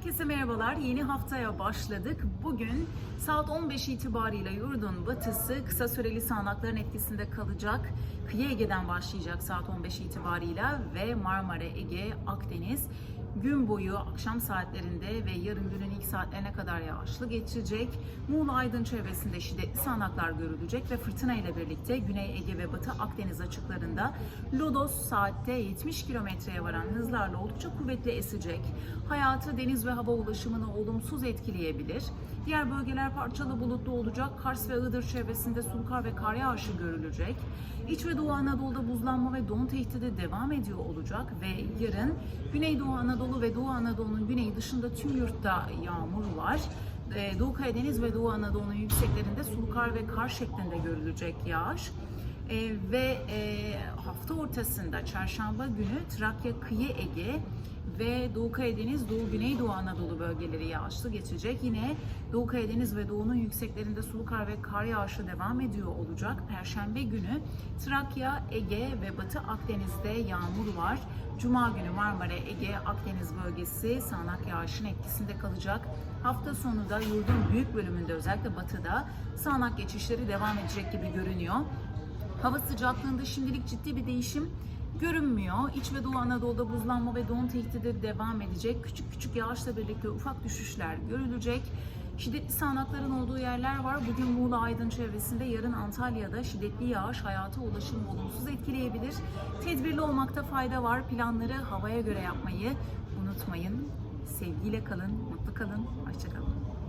Herkese merhabalar. Yeni haftaya başladık. Bugün saat 15 itibariyle yurdun batısı kısa süreli sağanakların etkisinde kalacak. Kıyı Ege'den başlayacak saat 15 itibarıyla ve Marmara, Ege, Akdeniz gün boyu akşam saatlerinde ve yarın günün ilk saatlerine kadar yağışlı geçecek. Muğla Aydın çevresinde şiddetli sağanaklar görülecek ve fırtına ile birlikte Güney Ege ve Batı Akdeniz açıklarında Lodos saatte 70 kilometreye varan hızlarla oldukça kuvvetli esecek. Hayatı, deniz ve hava ulaşımını olumsuz etkileyebilir. Diğer bölgeler parçalı bulutlu olacak. Kars ve Iğdır çevresinde sulkar ve kar yağışı görülecek. İç ve Doğu Anadolu'da buzlanma ve don tehdidi devam ediyor olacak ve yarın Güneydoğu Anadolu ve Doğu Anadolu'nun güneyi dışında tüm yurtta yağmur var. Ee, Doğu Karadeniz ve Doğu Anadolu'nun yükseklerinde sulkar ve kar şeklinde görülecek yağış. Ee, ve e, hafta ortasında çarşamba günü Trakya, Kıyı Ege ve Doğu Karadeniz, Doğu Güneydoğu Anadolu bölgeleri yağışlı geçecek. Yine Doğu Karadeniz ve Doğu'nun yükseklerinde sulu kar ve kar yağışı devam ediyor olacak. Perşembe günü Trakya, Ege ve Batı Akdeniz'de yağmur var. Cuma günü Marmara, Ege, Akdeniz bölgesi sağanak yağışın etkisinde kalacak. Hafta sonu da yurdun büyük bölümünde özellikle batıda sağanak geçişleri devam edecek gibi görünüyor. Hava sıcaklığında şimdilik ciddi bir değişim görünmüyor. İç ve Doğu Anadolu'da buzlanma ve don tehdidi devam edecek. Küçük küçük yağışla birlikte ufak düşüşler görülecek. Şiddetli sağanakların olduğu yerler var. Bugün Muğla Aydın çevresinde, yarın Antalya'da şiddetli yağış hayata ulaşımı olumsuz etkileyebilir. Tedbirli olmakta fayda var. Planları havaya göre yapmayı unutmayın. Sevgiyle kalın, mutlu kalın, hoşçakalın.